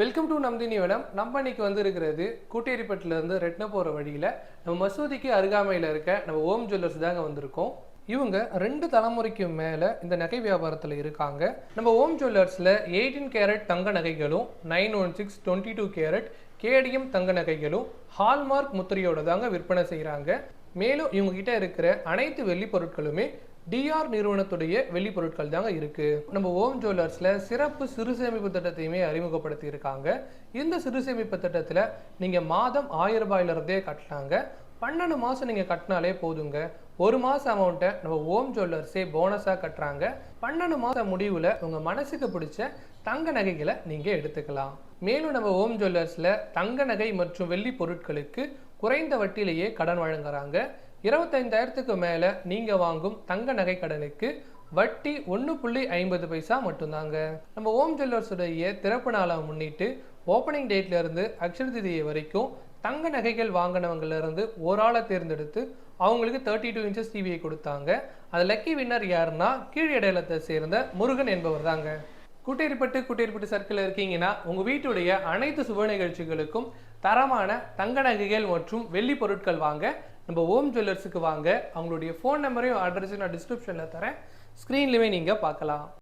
Welcome to Nandini madam நம்ம இன்னைக்கு வந்திருக்கிறது கூட்டேரிப்பட்டில இருந்து ரெட்ன போகிற வழியில் நம்ம மசூதிக்கு அருகாமையில் இருக்க நம்ம ஓம் ஜுவல்லர்ஸ் தாங்க வந்திருக்கோம். இவங்க ரெண்டு தலைமுறைக்கு மேலே இந்த நகை வியாபாரத்தில் இருக்காங்க. நம்ம ஓம் ஜுவல்லர்ஸில் எயிட்டீன் கேரட் தங்க நகைகளும் nine one six twenty two carat KDM தங்க நகைகளும் ஹால்மார்க் முத்திரையோட தாங்க விற்பனை செய்கிறாங்க மேலும் இவங்க கிட்ட இருக்கிற அனைத்து வெள்ளி பொருட்களுமே டிஆர் நிறுவனத்துடைய வெள்ளி பொருட்கள் தாங்க இருக்கு. நம்ம ஓம் ஜுவல்லர்ஸில் சிறப்பு சிறு சேமிப்பு திட்டத்தையுமே அறிமுகப்படுத்தி இருக்காங்க இந்த சிறு சேமிப்பு திட்டத்தில் நீங்கள் மாதம் ஆயிரம் ரூபாயில இருந்தே கட்டலாங்க. பன்னெண்டு மாதம் நீங்கள் கட்டினாலே போதுங்க. ஒரு மாதம் அமௌண்ட்டை நம்ம ஓம் ஜுவல்லர்ஸே போனஸாக கட்டுறாங்க. பன்னெண்டு மாதம் முடிவில் உங்கள் மனசுக்கு பிடிச்ச தங்க நகைகளை நீங்கள் எடுத்துக்கலாம். மேலும் நம்ம ஓம் ஜுவல்லர்ஸில் தங்க நகை மற்றும் வெள்ளி பொருட்களுக்கு குறைந்த வட்டியிலேயே கடன் வழங்குறாங்க. இருபத்தைந்தாயிரத்துக்கு மேலே நீங்கள் வாங்கும் தங்க நகை கடனுக்கு வட்டி ஒன்று புள்ளி ஐம்பது பைசா மட்டும்தாங்க. நம்ம ஓம் ஜுவல்லர்ஸுடைய திறப்பு நாளை முன்னிட்டு ஓப்பனிங் டேட்ல இருந்து அக்ஷர திதியை வரைக்கும் தங்க நகைகள் வாங்கினவங்கலேருந்து ஒரு ஆளை தேர்ந்தெடுத்து அவங்களுக்கு தேர்ட்டி டூ இன்ச்சஸ் டிவியை கொடுத்தாங்க. அது லக்கி வின்னர் யாருன்னா கீழ் இடையிலத்தை சேர்ந்த முருகன் என்பவர் தாங்க. குட்டேரிப்பட்டு குட்டேரிப்பட்டு சர்க்கிள் இருக்கீங்கன்னா உங்கள் வீட்டுடைய அனைத்து சுப நிகழ்ச்சிகளுக்கும் தரமான தங்க நகைகள் மற்றும் வெள்ளி பொருட்கள் வாங்க நம்ம ஓம் ஜுவல்லர்ஸுக்கு வாங்க. அவங்களுடைய ஃபோன் நம்பரையும் அட்ரஸையும் நான் டிஸ்கிரிப்ஷனில் தரேன். ஸ்க்ரீன்லேயுமே நீங்கள் பார்க்கலாம்.